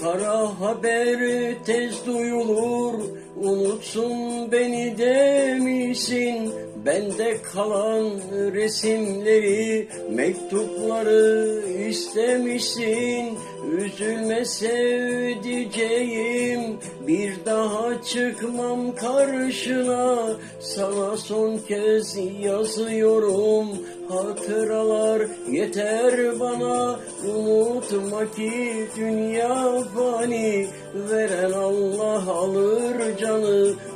Kara haber tez duyulur. Unutsun beni demişsin Bende kalan resimleri Mektupları istemişsin. Üzülme sevdiceğim Bir daha çıkmam karşına. Sana son kez yazıyorum Hatıralar yeter bana. Unutma ki dünya fani Veren Allah alır canı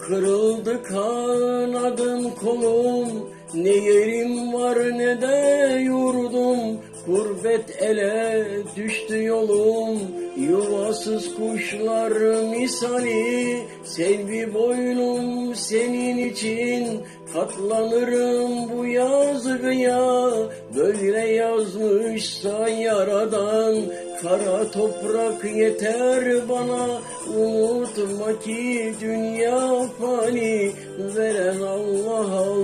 Kırıldı kanadım kolum. Ne yerim var ne de yurdum. Gurbet ele düştü yolum. Yuvasız kuşlar misali. Selvi boynum senin için. Katlanırım bu yazgıya. Böyle yazmışsa yaradan Kara toprak yeter bana. Unutma ki dünya fani. Veren Allah alır canı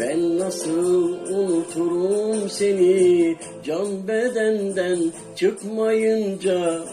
Ben nasıl unuturum seni? Can bedenden çıkmayınca